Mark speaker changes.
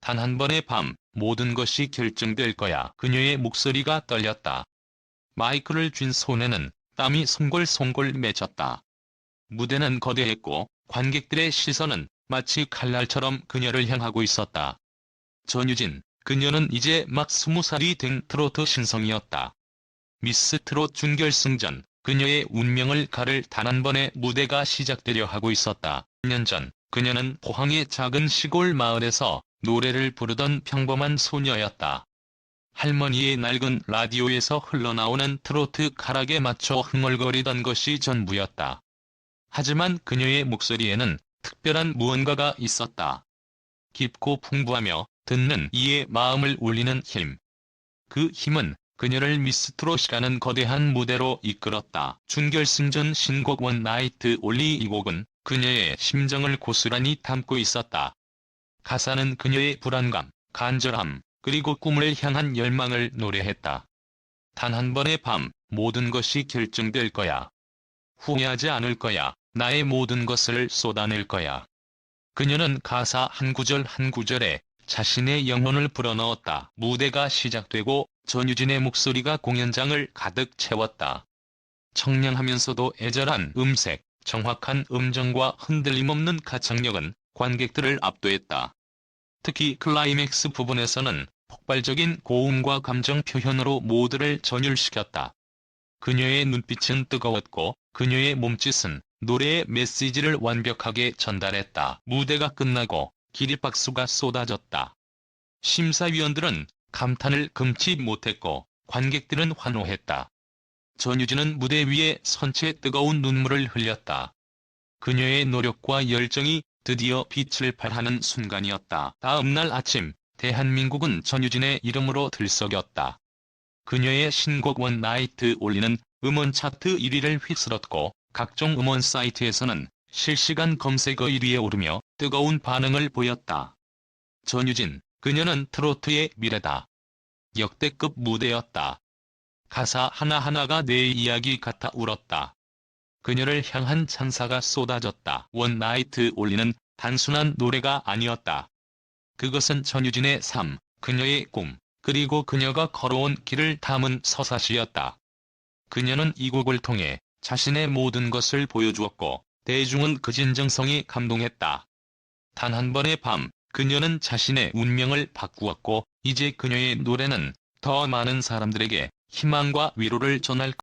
Speaker 1: 단 한 번의 밤 모든 것이 결정될 거야. 그녀의 목소리가 떨렸다. 마이크를 쥔 손에는 땀이 송골송골 맺혔다. 무대는 거대했고 관객들의 시선은 마치 칼날처럼 그녀를 향하고 있었다. 전유진, 그녀는 이제 막 스무 살이 된 트로트 신성이었다. 미스 트롯 준결승전, 그녀의 운명을 가를 단 한 번의 무대가 시작되려 하고 있었다. 2년 전, 그녀는 포항의 작은 시골 마을에서 노래를 부르던 평범한 소녀였다. 할머니의 낡은 라디오에서 흘러나오는 트로트 가락에 맞춰 흥얼거리던 것이 전부였다. 하지만 그녀의 목소리에는 특별한 무언가가 있었다. 깊고 풍부하며 듣는 이의 마음을 울리는 힘. 그 힘은 그녀를 미스트롯이라는 거대한 무대로 이끌었다. 준결승전 신곡 원 나이트 올리 이 곡은 그녀의 심정을 고스란히 담고 있었다. 가사는 그녀의 불안감, 간절함, 그리고 꿈을 향한 열망을 노래했다. 단 한 번의 밤, 모든 것이 결정될 거야. 후회하지 않을 거야. 나의 모든 것을 쏟아낼 거야. 그녀는 가사 한 구절 한 구절에 자신의 영혼을 불어넣었다. 무대가 시작되고 전유진의 목소리가 공연장을 가득 채웠다. 청량하면서도 애절한 음색, 정확한 음정과 흔들림 없는 가창력은 관객들을 압도했다. 특히 클라이맥스 부분에서는 폭발적인 고음과 감정 표현으로 모두를 전율시켰다. 그녀의 눈빛은 뜨거웠고 그녀의 몸짓은 노래의 메시지를 완벽하게 전달했다. 무대가 끝나고 기립박수가 쏟아졌다. 심사위원들은 감탄을 금치 못했고 관객들은 환호했다. 전유진은 무대 위에 선체 뜨거운 눈물을 흘렸다. 그녀의 노력과 열정이 드디어 빛을 발하는 순간이었다. 다음 날 아침, 대한민국은 전유진의 이름으로 들썩였다. 그녀의 신곡 원 나이트 올리는 음원 차트 1위를 휩쓸었고 각종 음원 사이트에서는 실시간 검색어 1위에 오르며 뜨거운 반응을 보였다. 전유진, 그녀는 트로트의 미래다. 역대급 무대였다. 가사 하나하나가 내 이야기 같아 울었다. 그녀를 향한 찬사가 쏟아졌다. 원 나이트 올리는 단순한 노래가 아니었다. 그것은 전유진의 삶, 그녀의 꿈, 그리고 그녀가 걸어온 길을 담은 서사시였다. 그녀는 이 곡을 통해 자신의 모든 것을 보여주었고 대중은 그 진정성에 감동했다. 단 한 번의 밤, 그녀는 자신의 운명을 바꾸었고 이제 그녀의 노래는 더 많은 사람들에게 희망과 위로를 전할